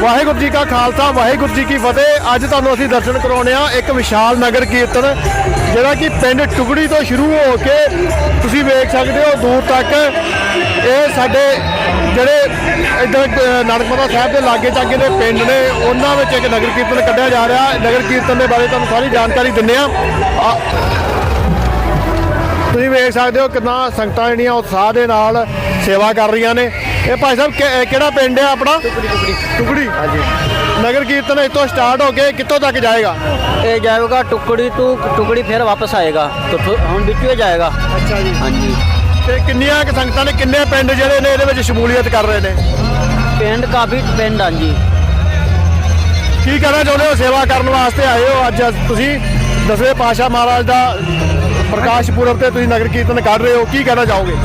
ਵਾਹਿਗੁਰੂ ਜੀ ਕਾ ਖਾਲਸਾ ਵਾਹਿਗੁਰੂ ਜੀ ਕੀ ਫਤਿਹ। ਅੱਜ ਤੁਹਾਨੂੰ ਅਸੀਂ ਦਰਸ਼ਨ ਕਰਾਉਣੇ ਆ ਇੱਕ ਵਿਸ਼ਾਲ ਨਗਰ ਕੀਰਤਨ ਜਿਹੜਾ ਕਿ ਪਿੰਡ ਟੁਕੜੀ ਤੋਂ ਸ਼ੁਰੂ ਹੋ ਕੇ ਤੁਸੀਂ ਵੇਖ ਸਕਦੇ ਹੋ ਦੂਰ ਤੱਕ। ਇਹ ਸਾਡੇ ਜਿਹੜੇ ਇੱਧਰ ਅ, ਨਾਨਕਮਤਾ ਸਾਹਿਬ ਦੇ ਲਾਗੇ ਚਾਗੇ ਦੇ ਪਿੰਡ ਨੇ ਉਹਨਾਂ ਵਿੱਚ ਇੱਕ ਨਗਰ ਕੀਰਤਨ ਕੱਢਿਆ ਜਾ ਰਿਹਾ। ਨਗਰ ਕੀਰਤਨ ਦੇ ਬਾਰੇ ਤੁਹਾਨੂੰ ਸਾਰੀ ਜਾਣਕਾਰੀ ਦਿੰਦੇ ਆ ਤੁਸੀਂ ਵੇਖ ਸਕਦੇ ਹੋ ਕਿੰਨਾ ਸੰਗਤਾਂ ਜਿਹੜੀਆਂ ਉਤਸ਼ਾਹ ਦੇ ਨਾਲ ਸੇਵਾ ਕਰ ਰਹੀਆਂ ਨੇ। ਇਹ ਭਾਈ ਸਾਹਿਬ ਕਿਹੜਾ ਪਿੰਡ ਹੈ ਆਪਣਾ? ਟੁਕੜੀ ਟੁਕੜੀ। ਟੁਕੜੀ ਹਾਂਜੀ। ਨਗਰ ਕੀਰਤਨ ਇੱਥੋਂ ਸਟਾਰਟ ਹੋ ਕੇ ਕਿੱਥੋਂ ਤੱਕ ਜਾਏਗਾ? ਇਹ ਜਾਏਗਾ ਟੁਕੜੀ ਤੋਂ ਟੁਕੜੀ ਫਿਰ ਵਾਪਸ ਆਏਗਾ। ਹੁਣ ਵਿੱਚੋਂ ਜਾਏਗਾ। ਅੱਛਾ ਜੀ। ਹਾਂਜੀ। ਤੇ ਕਿੰਨੀਆਂ ਕੁ ਸੰਗਤਾਂ ਨੇ ਕਿੰਨੇ ਪਿੰਡ ਜਿਹੜੇ ਨੇ ਇਹਦੇ ਵਿੱਚ ਸ਼ਮੂਲੀਅਤ ਕਰ ਰਹੇ ਨੇ? ਪਿੰਡ ਕਾਫੀ ਪਿੰਡ ਹਾਂਜੀ ਕੀ ਕਹਿਣਾ ਚਾਹੁੰਦੇ ਹੋ ਸੇਵਾ ਕਰਨ ਵਾਸਤੇ ਆਏ ਹੋ ਅੱਜ? ਤੁਸੀਂ ਦਸਵੇਂ ਪਾਸ਼ਾ ਮਹਾਰਾਜ ਦਾ ਪ੍ਰਕਾਸ਼ ਪੁਰਬ ਤੇ ਤੁਸੀਂ ਨਗਰ ਕੀਰਤਨ ਕਰ ਰਹੇ ਹੋ। ਕੀ ਕਹਿਣਾ ਚਾਹੋਗੇ?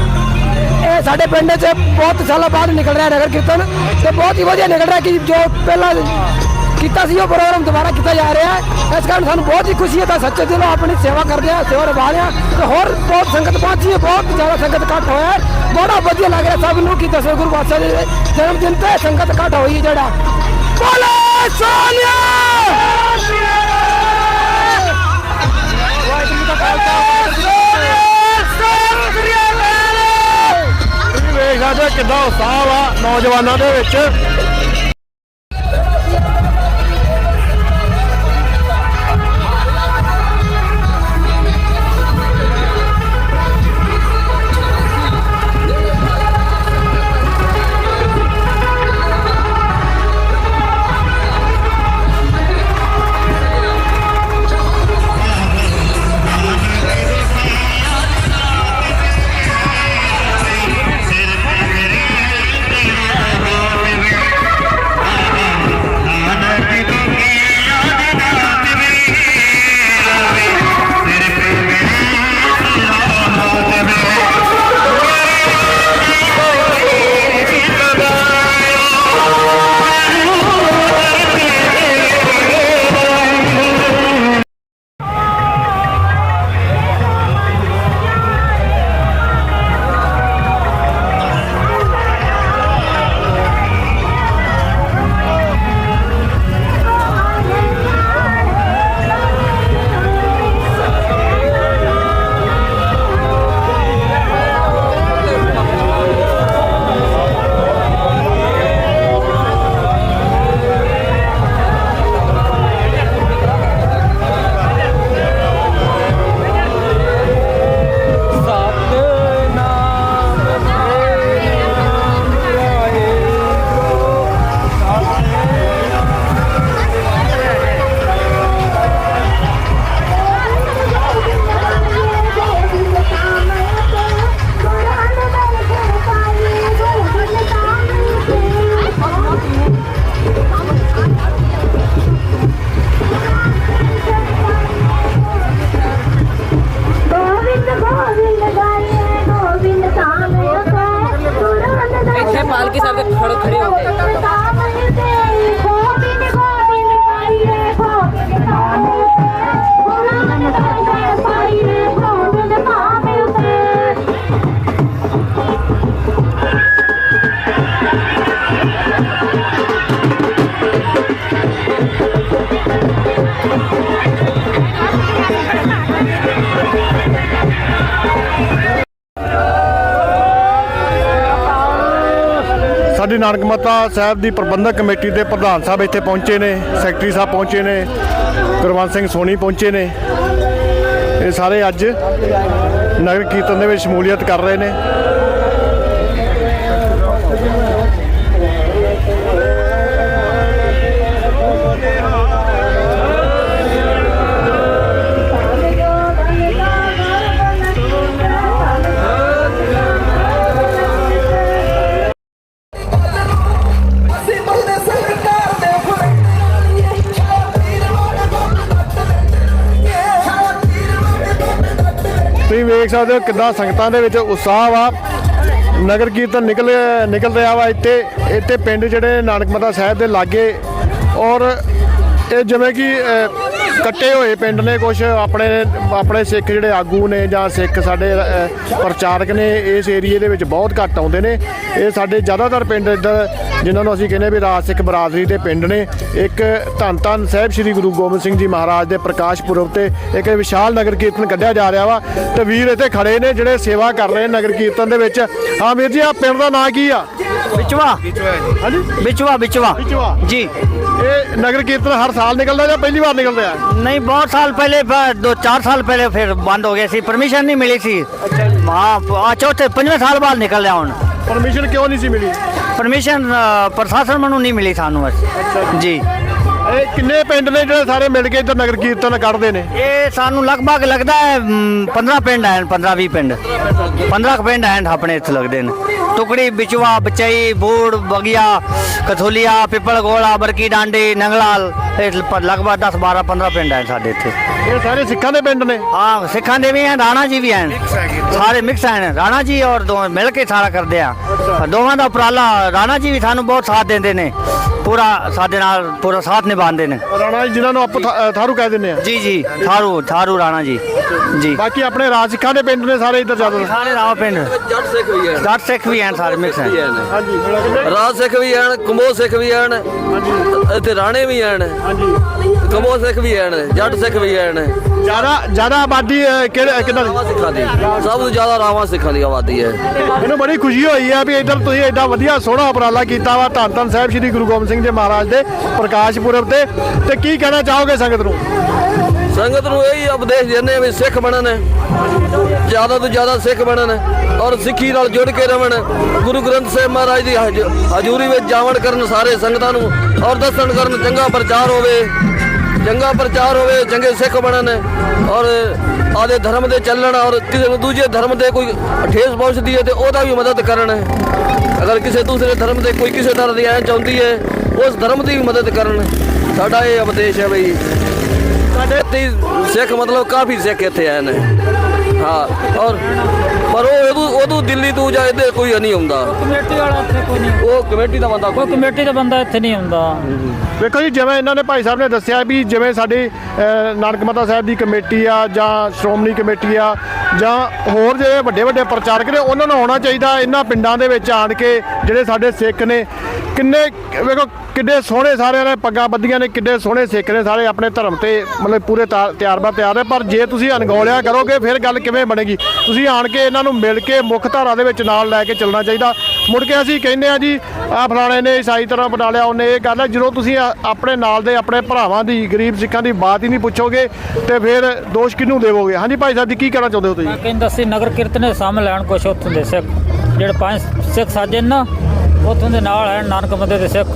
ਇਹ ਸਾਡੇ ਪਿੰਡ 'ਚ ਬਹੁਤ ਸਾਲਾਂ ਬਾਅਦ ਨਿਕਲ ਰਿਹਾ ਨਗਰ ਕੀਰਤਨ ਤੇ ਬਹੁਤ ਹੀ ਵਧੀਆ ਨਿਕਲ ਰਿਹਾ ਕਿ ਜੋ ਪਹਿਲਾਂ ਕੀਤਾ ਸੀ ਉਹ ਪ੍ਰੋਗਰਾਮ ਦੁਬਾਰਾ ਕੀਤਾ ਜਾ ਰਿਹਾ ਹੈ। ਇਸ ਕਾਰਨ ਸਾਨੂੰ ਬਹੁਤ ਹੀ ਖੁਸ਼ੀ ਹੈ, ਤਾਂ ਸੱਚੇ ਦਿਲੋਂ ਆਪਣੀ ਸੇਵਾ ਕਰਦੇ ਆ ਸੇਵਾ ਨਿਭਾ ਰਹੇ ਆ ਤੇ ਹੋਰ ਬਹੁਤ ਸੰਗਤ ਪਹੁੰਚੀ ਹੈ, ਬਹੁਤ ਜ਼ਿਆਦਾ ਸੰਗਤ ਇਕੱਠ ਹੋਇਆ ਹੈ। ਬੜਾ ਵਧੀਆ ਲੱਗ ਰਿਹਾ ਸਭ ਨੂੰ ਕਿ ਦਸਵੇਂ ਗੁਰੂ ਪਾਤਸ਼ਾਹ ਜੀ ਦੇ ਜਨਮ ਦਿਨ ਤੇ ਸੰਗਤ ਇਕੱਠ ਹੋਈ ਹੈ ਜਿਹੜਾ। ਬੋਲੇ ਸੋਨਿਆ! ਉਤਸ਼ਾਹ ਵਾ ਨੌਜਵਾਨਾਂ ਦੇ ਵਿੱਚ। ਨਾਨਕ ਮਾਤਾ ਸਾਹਿਬ ਦੀ ਪ੍ਰਬੰਧਕ ਕਮੇਟੀ ਦੇ ਪ੍ਰਧਾਨ ਸਾਹਿਬ ਇੱਥੇ ਪਹੁੰਚੇ ਨੇ, ਸੈਕਟਰੀ ਸਾਹਿਬ ਪਹੁੰਚੇ ਨੇ, ਗੁਰਵੰਤ ਸਿੰਘ ਸੋਨੀ ਪਹੁੰਚੇ ਨੇ। ਇਹ ਸਾਰੇ ਅੱਜ ਨਗਰ ਕੀਰਤਨ ਦੇ ਵਿੱਚ ਸ਼ਮੂਲੀਅਤ ਕਰ ਰਹੇ ਨੇ। ਤੁਸੀਂ ਵੇਖ ਸਕਦੇ ਹੋ ਕਿੱਦਾਂ ਸੰਗਤਾਂ ਦੇ ਵਿੱਚ ਉਤਸ਼ਾਹ ਵਾ। ਨਗਰ ਕੀਰਤਨ ਨਿਕਲ ਨਿਕਲ ਰਿਹਾ ਵਾ ਇੱਥੇ ਇੱਥੇ ਪਿੰਡ ਜਿਹੜੇ ਨਾਨਕ ਮਾਤਾ ਸਾਹਿਬ ਦੇ ਲਾਗੇ। ਔਰ ਇਹ ਜਿਵੇਂ ਕਿ ਕੱਟੇ ਹੋਏ ਪਿੰਡ ਨੇ ਕੁਝ ਆਪਣੇ ਆਪਣੇ ਸਿੱਖ ਜਿਹੜੇ ਆਗੂ ਨੇ ਜਾਂ ਸਿੱਖ ਸਾਡੇ ਅ, ਪ੍ਰਚਾਰਕ ਨੇ ਇਸ ਏਰੀਏ ਦੇ ਵਿੱਚ ਬਹੁਤ ਘੱਟ ਆਉਂਦੇ ਨੇ। ਇਹ ਸਾਡੇ ਜ਼ਿਆਦਾਤਰ ਪਿੰਡ ਇੱਧਰ ਜਿਨ੍ਹਾਂ ਨੂੰ ਅਸੀਂ ਕਹਿੰਦੇ ਵੀ ਰਾਜ ਸਿੱਖ ਬਰਾਦਰੀ ਦੇ ਪਿੰਡ ਨੇ ਇੱਕ ਧੰਨ ਧੰਨ ਸਾਹਿਬ ਸ੍ਰੀ ਗੁਰੂ ਗੋਬਿੰਦ ਸਿੰਘ ਜੀ ਮਹਾਰਾਜ ਦੇ ਪ੍ਰਕਾਸ਼ ਪੁਰਬ ਤੇ ਇੱਕ ਵਿਸ਼ਾਲ ਨਗਰ ਕੀਰਤਨ ਕੱਢਿਆ ਜਾ ਰਿਹਾ ਵਾ ਤੇ ਵੀਰ ਇੱਥੇ ਖੜੇ ਨੇ ਜਿਹੜੇ ਸੇਵਾ ਕਰ ਰਹੇ ਨੇ ਨਗਰ ਕੀਰਤਨ ਦੇ ਵਿੱਚ। ਹਾਂ ਵੀਰ ਜੀ ਆ ਪਿੰਡ ਦਾ ਨਾਂ ਕੀ ਆ? बिचवा ਹਾਂਜੀ बिचवा बिचवा ਬਿਚਵਾ जी ਇਹ ਨਗਰ ਕੀਰਤਨ ਹਰ ਸਾਲ ਨਿਕਲਦਾ ਜਾਂ ਪਹਿਲੀ ਵਾਰ ਨਿਕਲਦਾ ਆ नहीं बहुत साल पहले ब- दो चार साल पहले फिर बंद हो गया सी परमिशन नहीं मिली थी हाँ आ, चौथे पंजवें साल बाद निकल रहा हूँ ਪਰਮਿਸ਼ਨ ਕਿਉਂ ਨਹੀਂ ਸੀ ਮਿਲੀ परमिशन अ, प्रशासन मनु नहीं मिली सानू बस जी ਇਹ ਕਿੰਨੇ ਪਿੰਡ ਨੇ ਜਿਹੜੇ ਸਾਰੇ ਮਿਲ ਕੇ ਇੱਧਰ ਨਗਰ ਕੀਰਤਨ ਕੱਢਦੇ ਨੇ? ਇਹ ਸਾਨੂੰ ਲਗਭਗ ਲੱਗਦਾ ਹੈ 15 ਪਿੰਡ ਹਨ 15 20 ਪਿੰਡ। 15 ਪਿੰਡ ਹਨ ਆਪਣੇ ਇੱਥੇ ਲੱਗਦੇ ਨੇ। ਟੁਕੜੀ ਬਿਚਵਾ ਬਚਈ ਬੂੜ ਬਗਿਆ ਕਥੋਲੀਆ ਪਿੱਪਲ ਗੋਲਾ ਬਰਕੀ ਡਾਂਡੀ ਨੰਗਲਾਲ ਇਹ ਲਗਭਗ 10 12 15 ਪਿੰਡ ਹਨ ਸਾਡੇ ਇੱਥੇ। ਇਹ ਸਾਰੇ ਸਿੱਖਾਂ ਦੇ ਪਿੰਡ ਨੇ? ਹਾਂ ਸਿੱਖਾਂ ਦੇ ਵੀ ਹੈ ਰਾਣਾ ਜੀ ਵੀ ਹੈ ਸਾਰੇ ਮਿਕਸ ਹੈ ਰਾਣਾ ਜੀ ਔਰ ਦੋ ਮਿਲ ਕੇ ਸਾਰਾ ਕਰਦੇ ਆ। ਦੋਵਾਂ ਦਾ ਉਪਰਾਲਾ ਰਾਣਾ ਜੀ ਵੀ ਸਾਨੂੰ ਬਹੁਤ ਸਾਥ ਦਿੰਦੇ ਨੇ। ਪੂਰਾ ਸਾਡੇ ਨਾਲ ਪੂਰਾ ਸਾਥ ਨਿਭਾਉਂਦੇ ਨੇ। ਰਾਣਾ ਜੀ ਜਿਨ੍ਹਾਂ ਨੂੰ ਆਪਾਂ ਥਾ- ਅ, ਥਾਰੂ ਕਹਿ ਦਿੰਦੇ ਆ। ਜੀ ਜੀ ਥਾਰੂ ਥਾਰੂ ਰਾਣਾ ਜੀ ਜੀ। ਬਾਕੀ ਆਪਣੇ ਰਾਜ ਸਿੱਖਾਂ ਦੇ ਪਿੰਡ ਨੇ ਸਾਰੇ ਇੱਧਰ ਜ਼ਿਆਦਾ। ਸਾਰੇ ਰਾਵ ਪਿੰਡ। ਜੱਟ ਸਿੱਖ ਵੀ ਹਨ ਜੱਟ ਸਿੱਖ ਵੀ ਹਨ ਸਾਰੇ ਮਿਕਸ। ਹਨ ਹਾਂਜੀ ਰਾਜ ਸਿੱਖ ਵੀ ਹਨ ਕਮੋ ਸਿੱਖ ਵੀ ਹਨ ਇੱਥੇ ਰਾਣੇ ਵੀ ਹਨ ਹਾਂਜੀ। ਕਮੋ ਸਿੱਖ ਵੀ ਹਨ ਜੱਟ ਸਿੱਖ ਵੀ ਹਨ ਜ਼ਿਆਦਾ ਜ਼ਿਆਦਾ ਆਬਾਦੀ ਅ, ਕਿਹੜੇ ਕਿੱਦਾਂ ਦੀ? ਰਾਵਾਂ ਸਿੱਖਾਂ ਦੀ। ਸਭ ਤੋਂ ਜ਼ਿਆਦਾ ਰਾਵਾਂ ਸਿੱਖਾਂ ਦੀ ਆਬਾਦੀ ਹੈ ਮੈਨੂੰ ਬੜੀ ਖੁਸ਼ੀ ਹੋਈ ਹੈ ਵੀ ਇੱਧਰ ਤੁਸੀਂ ਐਡਾ ਵਧੀਆ ਸੋਹਣਾ ਉਪਰਾਲਾ ਕੀਤਾ ਵਾ। ਧੰਨ ਧੰਨ ਸਾਹਿਬ ਸ੍ਰੀ ਗੁਰੂ ਗੋਬਿੰਦ ਸਿੰਘ ਜੀ ਮਹਾਰਾਜ ਦੇ ਪ੍ਰਕਾਸ਼ ਪੁਰਬ ਤੇ ਤੇ ਕੀ ਕਹਿਣਾ ਚਾਹੋਗੇ ਸੰਗਤ ਨੂੰ? ਸੰਗਤ ਨੂੰ ਇਹੀ ਉਪਦੇਸ਼ ਦਿੰਦੇ ਆ ਵੀ ਸਿੱਖ ਬਣਨ, ਜ਼ਿਆਦਾ ਤੋਂ ਜ਼ਿਆਦਾ ਸਿੱਖ ਬਣਨ ਔਰ ਸਿੱਖੀ ਨਾਲ ਜੁੜ ਕੇ ਰਹਿਣ ਗੁਰੂ ਗ੍ਰੰਥ ਸਾਹਿਬ ਮਹਾਰਾਜ ਦੀ ਹਜ- ਹਜ਼ੂਰੀ ਵਿੱਚ ਜਾਵਣ ਕਰਨ ਸਾਰੇ ਸੰਗਤਾਂ ਨੂੰ ਔਰ ਦੱਸਣ ਕਰਨ ਚੰਗਾ ਪ੍ਰਚਾਰ ਹੋਵੇ, ਚੰਗਾ ਪ੍ਰਚਾਰ ਹੋਵੇ, ਚੰਗੇ ਸਿੱਖ ਬਣਨ ਔਰ ਆਦੇ ਧਰਮ ਦੇ ਚੱਲਣ ਔਰ ਕਿਸੇ ਨੂੰ ਦੂਜੇ ਧਰਮ ਦੇ ਕੋਈ ਠੇਸ ਪਹੁੰਚਦੀ ਹੈ ਤੇ ਉਹਦਾ ਵੀ ਮਦਦ ਕਰਨ। ਅਗਰ ਕਿਸੇ ਦੂਸਰੇ ਧਰਮ ਦੇ ਕੋਈ ਕਿਸੇ ਤਰ੍ਹਾਂ ਦੀ ਐ ਚਾਹੁੰਦੀ ਹੈ, ਉਸ ਧਰਮ ਦੀ ਵੀ ਮਦਦ ਕਰਨ। ਸਾਡਾ ਇਹ ਉਪਦੇਸ਼ ਹੈ ਬਈ, ਸਾਡੇ ਸਿੱਖ ਮਤਲਬ ਕਾਫੀ ਸਿੱਖ ਇੱਥੇ ਆਏ ਨੇ। ਹਾਂ, ਔਰ ਉਦੋਂ ਦਿੱਲੀ ਤੋਂ ਜਾਂ ਇੱਧਰ ਕੋਈ ਨਹੀਂ ਆਉਂਦਾ। ਕਮੇਟੀ ਵਾਲਾ ਇੱਥੇ ਕੋਈ ਨਹੀਂ ਉਹ ਕਮੇਟੀ ਦਾ ਬੰਦਾ ਕੋਈ ਕਮੇਟੀ ਦਾ ਬੰਦਾ ਇੱਥੇ ਨਹੀਂ ਹੁੰਦਾ ਵੇਖੋ ਜੀ ਜਿਵੇਂ ਇਹਨਾਂ ਨੇ ਭਾਈ ਸਾਹਿਬ ਨੇ ਦੱਸਿਆ ਵੀ ਜਿਵੇਂ ਸਾਡੀ ਨਾਨਕ ਮਾਤਾ ਸਾਹਿਬ ਦੀ ਕਮੇਟੀ ਆ ਜਾਂ ਸ਼੍ਰੋਮਣੀ ਕਮੇਟੀ ਆ ਜਾਂ ਹੋਰ ਜਿਹੜੇ ਵੱਡੇ ਵੱਡੇ ਪ੍ਰਚਾਰਕ ਨੇ ਉਹਨਾਂ ਨੂੰ ਆਉਣਾ ਚਾਹੀਦਾ ਇਹਨਾਂ ਪਿੰਡਾਂ ਦੇ ਵਿੱਚ ਆਣ ਕੇ ਜਿਹੜੇ ਸਾਡੇ ਸਿੱਖ ਨੇ, ਕਿੰਨੇ, ਵੇਖੋ, ਕਿੱਡੇ ਸੋਹਣੇ ਸਾਰਿਆਂ ਨੇ ਪੱਗਾਂ ਬੱਧੀਆਂ ਨੇ, ਕਿੱਡੇ ਸੋਹਣੇ ਸਿੱਖ ਨੇ ਸਾਰੇ ਆਪਣੇ ਧਰਮ ਤੇ, ਮਤਲਬ ਪੂਰੇ ਤਾ- ਤਿਆਰ ਬਾ ਤਿਆਰ ਪਰ ਜੇ ਤੁਸੀਂ ਅਣਗੌਲਿਆ ਕਰੋਗੇ, ਫਿਰ ਗੱਲ ਕਿਵੇਂ ਬਣੇਗੀ? ਤੁਸੀਂ ਆਣ ਕੇ ਇਹਨਾਂ ਨੂੰ ਮਿਲ ਕੇ ਮੁੱਖ ਧਾਰਾ ਦੇ ਵਿੱਚ ਨਾਲ ਲੈ ਕੇ ਚੱਲਣਾ ਚਾਹੀਦਾ। ਮੁੜ ਕੇ ਅਸੀਂ ਕਹਿੰਦੇ ਆ ਜੀ, ਆ ਫਲਾਣੇ ਨੇ ਈਸਾਈ ਤਰ੍ਹਾਂ ਬਣਾ ਲਿਆ, ਉਹਨੇ ਇਹ ਗੱਲ ਹੈ, ਜਦੋਂ ਤੁਸੀਂ ਆਪਣੇ ਨਾਲ ਦੇ ਆਪਣੇ ਭਰਾਵਾਂ ਦੀ, ਗਰੀਬ ਸਿੱਖਾਂ ਦੀ ਬਾਤ ਹੀ ਨਹੀਂ ਪੁੱਛੋਗੇ, ਤੇ ਫਿਰ ਦੋਸ਼ ਕਿਹਨੂੰ ਦੇਵੋਗੇ? ਹਾਂਜੀ ਭਾਈ ਸਾਹਿਬ ਜੀ, ਕੀ ਕਹਿਣਾ ਚਾਹੁੰਦੇ ਹੋ ਤੁਸੀਂ? ਮੈਂ ਕਹਿੰਦਾ ਸੀ, ਨਗਰ ਕੀਰਤਨ ਦੇ ਸਾਹਮਣੇ ਲੈਣ ਕੁਛ ਉੱਥੋਂ ਦੇ ਸਿੱਖ। ਜਿਹੜੇ ਪੰਜ ਸਿੱਖ ਸਾਜਨ ਨਾ ਉੱਥੋਂ ਦੇ ਨਾਲ ਹੈ ਨਾਨਕ ਬੰਦੇ ਦੇ ਸਿੱਖ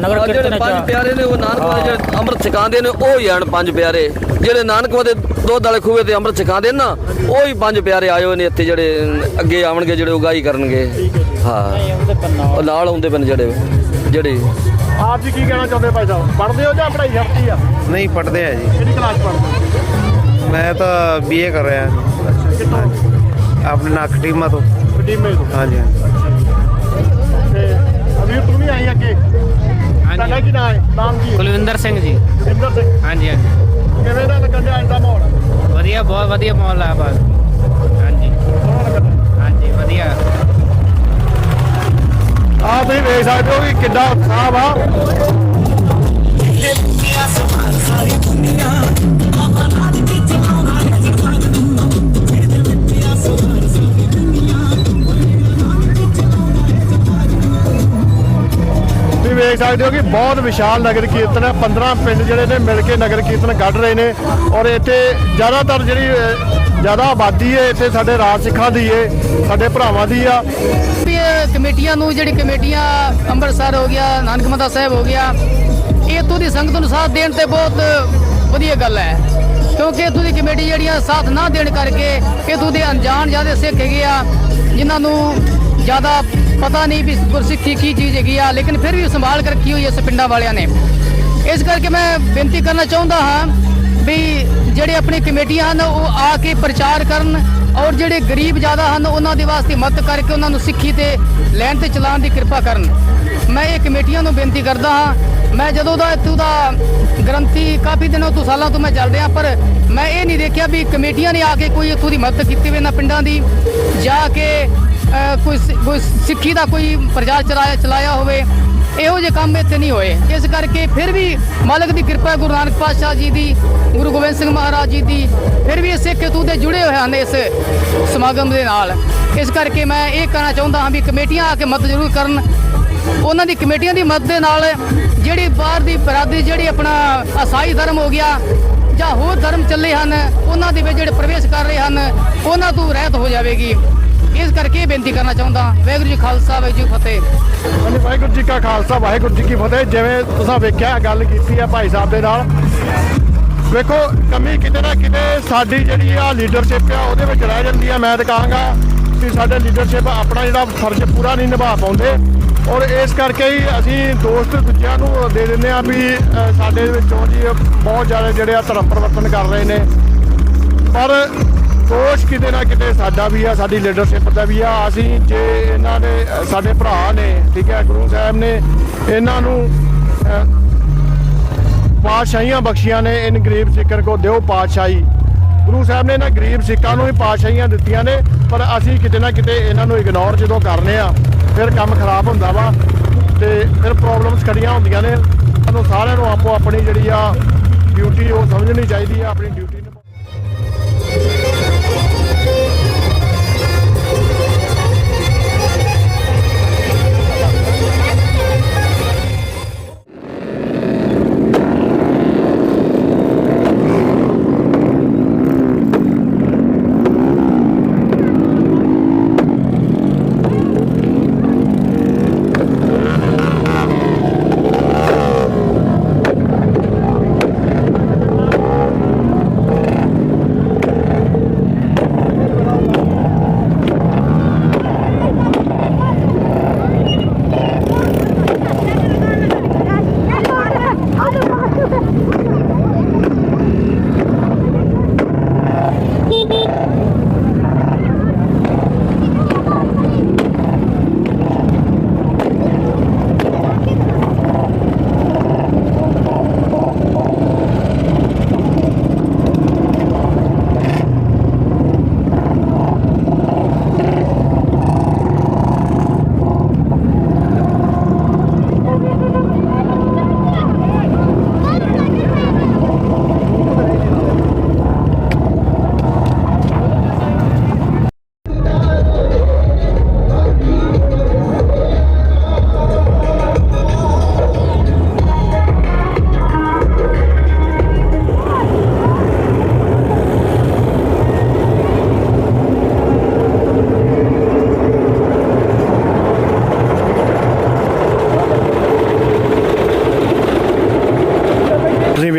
ਨਗਰ ਕੀਰਤਨ ਪੰਜ ਪਿਆਰੇ ਨੇ ਉਹ ਨਾਨਕ ਵਾਲੇ ਜਿਹੜੇ ਅੰਮ੍ਰਿਤ ਛਕਾਉਂਦੇ ਨੇ ਉਹ ਹੀ ਹਨ ਪੰਜ ਪਿਆਰੇ। ਜਿਹੜੇ ਨਾਨਕ ਵਾਲੇ ਦੁੱਧ ਵਾਲੇ ਖੂਹੇ ਤੇ ਅੰਮ੍ਰਿਤ ਛਕਾਉਂਦੇ ਨੇ ਉਹ ਹੀ ਪੰਜ ਪਿਆਰੇ ਆਏ ਹੋਏ ਨੇ ਇੱਥੇ ਜਿਹੜੇ ਅੱਗੇ ਆਉਣਗੇ ਜਿਹੜੇ ਉਗਾਈ ਕਰਨਗੇ। ਹਾਂ ਉਹ ਨਾਲ ਆਉਂਦੇ ਪਨ ਜਿਹੜੇ ਜਿਹੜੇ। ਆਪ ਜੀ ਕੀ ਕਹਿਣਾ ਚਾਹੁੰਦੇ ਭਾਈ ਸਾਹਿਬ? ਪੜ੍ਹਦੇ ਹੋ ਜਾਂ ਪੜ੍ਹਾਈ ਛੱਡਤੀ ਆ? ਨਹੀਂ ਪੜਦੇ ਆ ਜੀ। ਕਿਹੜੀ ਕਲਾਸ ਪੜ੍ਹਦੇ ਮੈਂ ਤਾਂ ਬੀਏ ਕਰ ਰਿਹਾ। ਆਪਣੇ ਨਾਕ ਟੀਮਾ ਤੋਂ। ਟੀਮੇ ਤੋਂ ਹਾਂਜੀ ਹਾਂਜੀ। ਤੇ ਤੂੰ ਵੀ ਆਈ ਅੱਗੇ? ਤੁਹਾਡਾ ਕੀ ਨਾਮ ਹੈ? ਨਾਮ ਕੀ ਕੁਲਵਿੰਦਰ ਸਿੰਘ ਜੀ। ਜਿੰਦਰ ਸਿੰਘ। ਹਾਂਜੀ ਹਾਂਜੀ। ਕਿਵੇਂ ਦਾ ਲੱਗਣ ਡਿਆ ਇੰਦਾ ਮਾਹੌਲ? ਵਧੀਆ ਬਹੁਤ ਵਧੀਆ ਮਾਹੌਲ ਆ ਬਸ। ਹਾਂਜੀ। ਹਾਂਜੀ ਵਧੀਆ। ਆਹ ਤੁਸੀਂ ਵੇਖ ਸਕਦੇ ਹੋ ਕਿ ਕਿੱਡਾ ਉਤਸ਼ਾਹ ਵਾ। ਤੁਸੀਂ ਵੇਖ ਸਕਦੇ ਹੋ ਕਿ ਬਹੁਤ ਵਿਸ਼ਾਲ ਨਗਰ ਕੀਰਤਨ ਹੈ। 15 ਪਿੰਡ ਜਿਹੜੇ ਨੇ ਮਿਲ ਕੇ ਨਗਰ ਕੀਰਤਨ ਕੱਢ ਰਹੇ ਨੇ ਔਰ ਇੱਥੇ ਜ਼ਿਆਦਾਤਰ ਜਿਹੜੀ ਜ਼ਿਆਦਾ ਆਬਾਦੀ ਹੈ ਇੱਥੇ ਸਾਡੇ ਰਾਜ ਸਿੱਖਾਂ ਦੀ ਹੈ, ਸਾਡੇ ਭਰਾਵਾਂ ਦੀ ਆ। ਕਮੇਟੀਆਂ ਨੂੰ ਜਿਹੜੀ ਕਮੇਟੀਆਂ ਅੰਮ੍ਰਿਤਸਰ ਹੋ ਗਿਆ, ਨਾਨਕ ਮਾਤਾ ਸਾਹਿਬ ਹੋ ਗਿਆ, ਇਹ ਇੱਥੋਂ ਦੀ ਸੰਗਤ ਨੂੰ ਸਾਥ ਦੇਣ ਤੇ ਬਹੁਤ ਵਧੀਆ ਗੱਲ ਹੈ। ਕਿਉਂਕਿ ਇੱਥੋਂ ਦੀ ਕਮੇਟੀ ਜਿਹੜੀਆਂ ਸਾਥ ਨਾ ਦੇਣ ਕਰਕੇ ਇੱਥੋਂ ਦੇ ਅਣਜਾਣ ਜ਼ਿਆਦਾ ਸਿੱਖ ਹੈਗੇ ਆ, ਜਿਨ੍ਹਾਂ ਨੂੰ ਜ਼ਿਆਦਾ ਪਤਾ ਨਹੀਂ ਵੀ ਗੁਰਸਿੱਖੀ ਕੀ ਚੀਜ਼ ਹੈਗੀ ਆ, ਲੇਕਿਨ ਫਿਰ ਵੀ ਸੰਭਾਲ ਕੇ ਰੱਖੀ ਹੋਈ ਇਸ ਪਿੰਡਾਂ ਵਾਲਿਆਂ ਨੇ। ਇਸ ਕਰਕੇ ਮੈਂ ਬੇਨਤੀ ਕਰਨਾ ਚਾਹੁੰਦਾ ਹਾਂ ਵੀ ਜਿਹੜੇ ਆਪਣੀ ਕਮੇਟੀਆਂ ਹਨ, ਉਹ ਆ ਕੇ ਪ੍ਰਚਾਰ ਕਰਨ ਔਰ ਜਿਹੜੇ ਗਰੀਬ ਜ਼ਿਆਦਾ ਹਨ, ਉਹਨਾਂ ਦੇ ਵਾਸਤੇ ਮਦਦ ਕਰਕੇ ਉਹਨਾਂ ਨੂੰ ਸਿੱਖੀ ਤੇ ਲੈਣ ਤੇ ਚਲਾਉਣ ਦੀ ਕਿਰਪਾ ਕਰਨ। ਮੈਂ ਇਹ ਕਮੇਟੀਆਂ ਨੂੰ ਬੇਨਤੀ ਕਰਦਾ ਹਾਂ। ਮੈਂ ਜਦੋਂ ਦਾ ਇੱਥੋਂ ਦਾ ਗ੍ਰੰਥੀ, ਕਾਫੀ ਦਿਨਾਂ ਤੋਂ, ਸਾਲਾਂ ਤੋਂ ਮੈਂ ਚੱਲ ਰਿਹਾ, ਪਰ ਮੈਂ ਇਹ ਨਹੀਂ ਦੇਖਿਆ ਵੀ ਕਮੇਟੀਆਂ ਨੇ ਆ ਕੇ ਕੋਈ ਇੱਥੋਂ ਦੀ ਮਦਦ ਕੀਤੀ ਹੋਵੇ ਇਹਨਾਂ ਪਿੰਡਾਂ ਦੀ, ਜਾ ਕੇ ਕੋਈ ਸਿ- ਕੋਈ ਸਿੱਖੀ ਦਾ ਕੋਈ ਪ੍ਰਚਾਰ ਚਲਾਇਆ ਚਲਾਇਆ ਹੋਵੇ, ਇਹੋ ਜਿਹੇ ਕੰਮ ਇੱਥੇ ਨਹੀਂ ਹੋਏ। ਇਸ ਕਰਕੇ ਫਿਰ ਵੀ ਮਾਲਕ ਦੀ ਕਿਰਪਾ, ਗੁਰੂ ਨਾਨਕ ਪਾਤਸ਼ਾਹ ਜੀ ਦੀ, ਗੁਰੂ ਗੋਬਿੰਦ ਸਿੰਘ ਮਹਾਰਾਜ ਜੀ ਦੀ, ਫਿਰ ਵੀ ਇਹ ਸਿੱਖ ਤੂ ਦੇ ਜੁੜੇ ਹੋਏ ਹਨ ਇਸ ਸਮਾਗਮ ਦੇ ਨਾਲ। ਇਸ ਕਰਕੇ ਮੈਂ ਇਹ ਕਹਿਣਾ ਚਾਹੁੰਦਾ ਹਾਂ ਵੀ ਕਮੇਟੀਆਂ ਆ ਕੇ ਮਦਦ ਜ਼ਰੂਰ ਕਰਨ। ਉਹਨਾਂ ਦੀ ਕਮੇਟੀਆਂ ਦੀ ਮਦਦ ਦੇ ਨਾਲ ਜਿਹੜੀ ਬਾਹਰ ਦੀ ਬਰਾਦਰੀ, ਜਿਹੜੀ ਆਪਣਾ ਅਸਾਈ ਧਰਮ ਹੋ ਗਿਆ ਜਾਂ ਹੋਰ ਧਰਮ ਚੱਲੇ ਹਨ, ਉਹਨਾਂ ਦੇ ਵਿੱਚ ਜਿਹੜੇ ਪ੍ਰਵੇਸ਼ ਕਰ ਰਹੇ ਹਨ, ਉਹਨਾਂ ਤੋਂ ਰਹਿਤ ਹੋ ਜਾਵੇਗੀ। ਇਸ ਕਰਕੇ ਬੇਨਤੀ ਕਰਨਾ ਚਾਹੁੰਦਾ ਵਾਹਿਗੁਰੂ ਜੀ ਖਾਲਸਾ, ਵਾਹਿਗੁਰੂ ਜੀ ਫਤਿਹ। ਹਾਂਜੀ, ਵਾਹਿਗੁਰੂ ਜੀ ਕਾ ਖਾਲਸਾ, ਵਾਹਿਗੁਰੂ ਜੀ ਕੀ ਫਤਿਹ। ਜਿਵੇਂ ਤੁਸੀਂ ਵੇਖਿਆ ਗੱਲ ਕੀਤੀ ਹੈ ਭਾਈ ਸਾਹਿਬ ਦੇ ਨਾਲ। ਵੇਖੋ, ਕਮੀ ਕਿਤੇ ਨਾ ਕਿਤੇ ਸਾਡੀ ਜਿਹੜੀ ਆ ਲੀਡਰਸ਼ਿਪ ਆ, ਉਹਦੇ ਵਿੱਚ ਰਹਿ ਜਾਂਦੀ ਆ। ਮੈਂ ਤਾਂ ਕਹਾਂਗਾ ਕਿ ਸਾਡੇ ਲੀਡਰਸ਼ਿਪ ਆਪਣਾ ਜਿਹੜਾ ਫਰਜ਼ ਪੂਰਾ ਨਹੀਂ ਨਿਭਾ ਪਾਉਂਦੇ। ਔਰ ਇਸ ਕਰਕੇ ਹੀ ਅਸੀਂ ਦੋਸਤ ਦੂਜਿਆਂ ਨੂੰ ਦੇ ਦਿੰਦੇ ਆ ਵੀ ਸਾਡੇ ਵਿੱਚੋਂ ਜੀ ਬਹੁਤ ਜ਼ਿਆਦਾ ਜਿਹੜੇ ਆ ਧਰਮ ਪਰਿਵਰਤਨ ਕਰ ਰਹੇ ਨੇ। ਪਰ ਦੋਸ਼ ਕਿਤੇ ਨਾ ਕਿਤੇ ਸਾਡਾ ਵੀ ਆ, ਸਾਡੀ ਲੀਡਰਸ਼ਿਪ ਦਾ ਵੀ ਆ। ਅਸੀਂ ਜੇ ਇਹਨਾਂ ਨੇ ਸਾਡੇ ਭਰਾ ਨੇ, ਠੀਕ ਹੈ, ਗੁਰੂ ਸਾਹਿਬ ਨੇ ਇਹਨਾਂ ਨੂੰ ਪਾਤਸ਼ਾਹੀਆਂ ਬਖਸ਼ੀਆਂ ਨੇ, ਇਨ ਗਰੀਬ ਸਿੱਖਣ ਕੋ ਦਿਓ ਪਾਤਸ਼ਾਹੀ। ਗੁਰੂ ਸਾਹਿਬ ਨੇ ਇਹਨਾਂ ਗਰੀਬ ਸਿੱਖਾਂ ਨੂੰ ਹੀ ਪਾਤਸ਼ਾਹੀਆਂ ਦਿੱਤੀਆਂ ਨੇ, ਪਰ ਅਸੀਂ ਕਿਤੇ ਨਾ ਕਿਤੇ ਇਹਨਾਂ ਨੂੰ ਇਗਨੋਰ ਜਦੋਂ ਕਰਨੇ ਆ, ਫਿਰ ਕੰਮ ਖਰਾਬ ਹੁੰਦਾ ਵਾ, ਤੇ ਫਿਰ ਪ੍ਰੋਬਲਮਸ ਖੜੀਆਂ ਹੁੰਦੀਆਂ ਨੇ। ਸਾਨੂੰ ਸਾਰਿਆਂ ਨੂੰ ਆਪੋ ਆਪਣੀ ਜਿਹੜੀ ਆ ਡਿਊਟੀ ਉਹ ਸਮਝਣੀ ਚਾਹੀਦੀ ਆ, ਆਪਣੀ ਡਿਊਟੀ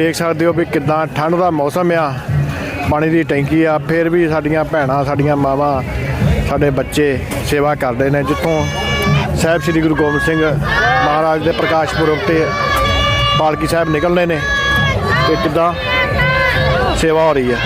ਦੇਖ ਸਕਦੇ ਹੋ ਵੀ ਕਿਦਾਂ ਠੰਡ ਦਾ ਮੌਸਮ ਆ। ਪਾਣੀ ਦੀ ਟੈਂਕੀ ਆ, ਫਿਰ ਵੀ ਸਾਡੀਆਂ ਭੈਣਾਂ, ਸਾਡੀਆਂ ਮਾਵਾਂ, ਸਾਡੇ ਬੱਚੇ ਸੇਵਾ ਕਰਦੇ ਨੇ। ਜਿੱਥੋਂ ਸਾਹਿਬ ਸ੍ਰੀ ਗੁਰੂ ਗੋਬਿੰਦ ਸਿੰਘ ਮਹਾਰਾਜ ਦੇ ਪ੍ਰਕਾਸ਼ ਪੁਰਬ ਤੇ ਪਾਲਕੀ ਸਾਹਿਬ ਨਿਕਲਣੇ ਨੇ, ਤੇ ਕਿਦਾਂ ਸੇਵਾ ਹੋ ਰਹੀ ਹੈ